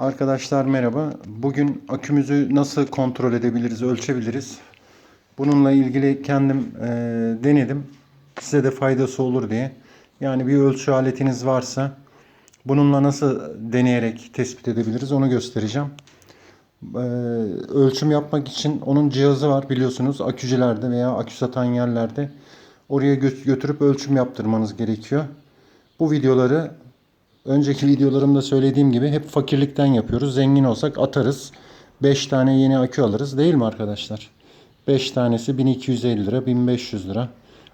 Arkadaşlar merhaba. Bugün akümüzü nasıl kontrol edebiliriz, ölçebiliriz? Bununla ilgili kendim e, denedim. Size de faydası olur diye. Yani bir ölçü aletiniz varsa bununla nasıl deneyerek tespit edebiliriz onu göstereceğim. E, ölçüm yapmak için onun cihazı var biliyorsunuz akücülerde veya akü satan yerlerde. Oraya gö- götürüp ölçüm yaptırmanız gerekiyor. Bu videoları önceki videolarımda söylediğim gibi hep fakirlikten yapıyoruz. Zengin olsak atarız. 5 tane yeni akü alırız değil mi arkadaşlar? 5 tanesi 1250 lira, 1500 lira.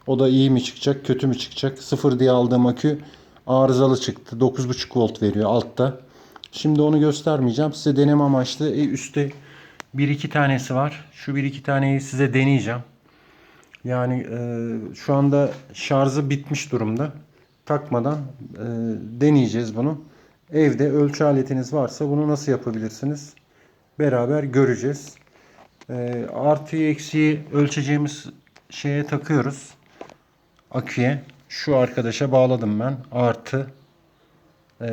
O da iyi mi çıkacak, kötü mü çıkacak? Sıfır diye aldığım akü arızalı çıktı. 9,5 volt veriyor altta. Şimdi onu göstermeyeceğim. Size deneme amaçlı e, üstte 1-2 tanesi var. Şu 1-2 taneyi size deneyeceğim. Yani e, şu anda şarjı bitmiş durumda. Takmadan e, deneyeceğiz bunu. Evde ölçü aletiniz varsa bunu nasıl yapabilirsiniz? Beraber göreceğiz. E, artıyı eksiği ölçeceğimiz şeye takıyoruz. Aküye. Şu arkadaşa bağladım ben. Artı. E,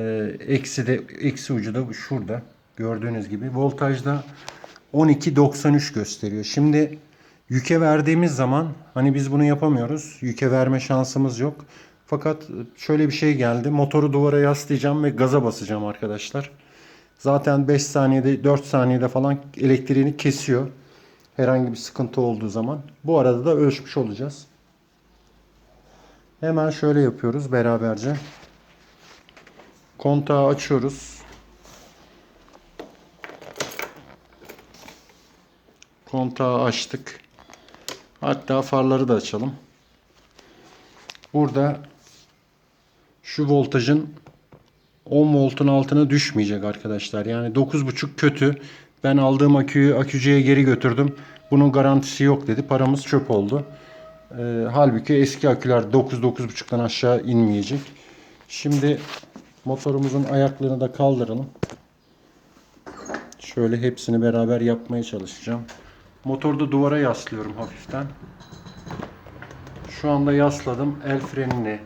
eksi de eksi ucu da şurada. Gördüğünüz gibi. Voltajda 12.93 gösteriyor. Şimdi yüke verdiğimiz zaman hani biz bunu yapamıyoruz. Yüke verme şansımız yok. Fakat şöyle bir şey geldi. Motoru duvara yaslayacağım ve gaza basacağım arkadaşlar. Zaten 5 saniyede 4 saniyede falan elektriğini kesiyor. Herhangi bir sıkıntı olduğu zaman. Bu arada da ölçmüş olacağız. Hemen şöyle yapıyoruz beraberce. Kontağı açıyoruz. Kontağı açtık. Hatta farları da açalım. Burada şu voltajın 10 voltun altına düşmeyecek arkadaşlar. Yani 9.5 kötü. Ben aldığım aküyü akücüye geri götürdüm. Bunun garantisi yok dedi. Paramız çöp oldu. Ee, halbuki eski aküler 9-9.5'tan aşağı inmeyecek. Şimdi motorumuzun ayaklarını da kaldıralım. Şöyle hepsini beraber yapmaya çalışacağım. Motorda duvara yaslıyorum hafiften. Şu anda yasladım. El frenini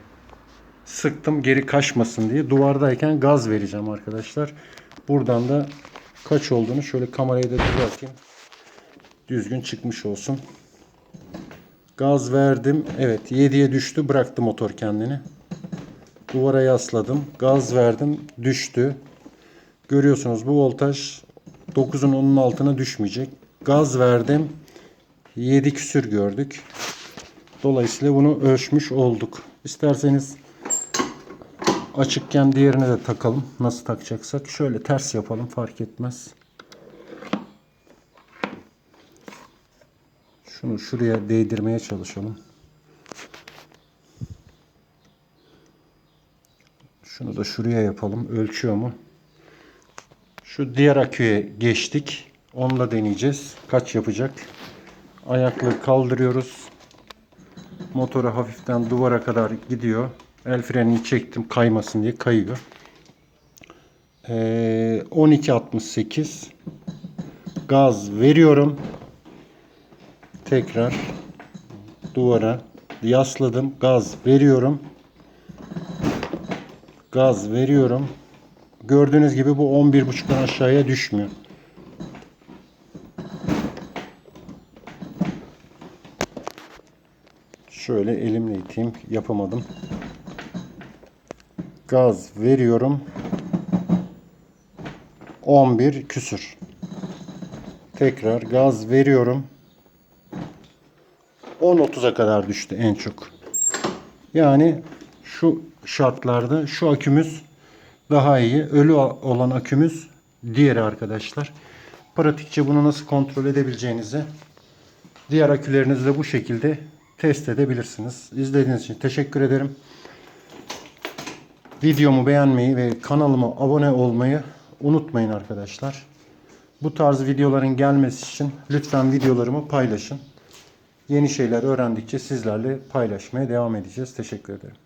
sıktım geri kaçmasın diye. Duvardayken gaz vereceğim arkadaşlar. Buradan da kaç olduğunu şöyle kamerayı da düzelteyim. Düzgün çıkmış olsun. Gaz verdim. Evet 7'ye düştü. Bıraktı motor kendini. Duvara yasladım. Gaz verdim. Düştü. Görüyorsunuz bu voltaj 9'un 10'un altına düşmeyecek. Gaz verdim. 7 küsür gördük. Dolayısıyla bunu ölçmüş olduk. İsterseniz açıkken diğerine de takalım. Nasıl takacaksak. Şöyle ters yapalım fark etmez. Şunu şuraya değdirmeye çalışalım. Şunu da şuraya yapalım. Ölçüyor mu? Şu diğer aküye geçtik. Onunla deneyeceğiz. Kaç yapacak? Ayakları kaldırıyoruz. Motoru hafiften duvara kadar gidiyor. El frenini çektim kaymasın diye kayıyor. Ee, 12.68 gaz veriyorum. Tekrar duvara yasladım. Gaz veriyorum. Gaz veriyorum. Gördüğünüz gibi bu 11.5'tan aşağıya düşmüyor. Şöyle elimle iteyim. Yapamadım. Gaz veriyorum. 11 küsür. Tekrar gaz veriyorum. 10.30'a kadar düştü en çok. Yani şu şartlarda şu akümüz daha iyi. Ölü olan akümüz diğeri arkadaşlar. Pratikçe bunu nasıl kontrol edebileceğinizi diğer akülerinizde bu şekilde test edebilirsiniz. İzlediğiniz için teşekkür ederim. Videomu beğenmeyi ve kanalıma abone olmayı unutmayın arkadaşlar. Bu tarz videoların gelmesi için lütfen videolarımı paylaşın. Yeni şeyler öğrendikçe sizlerle paylaşmaya devam edeceğiz. Teşekkür ederim.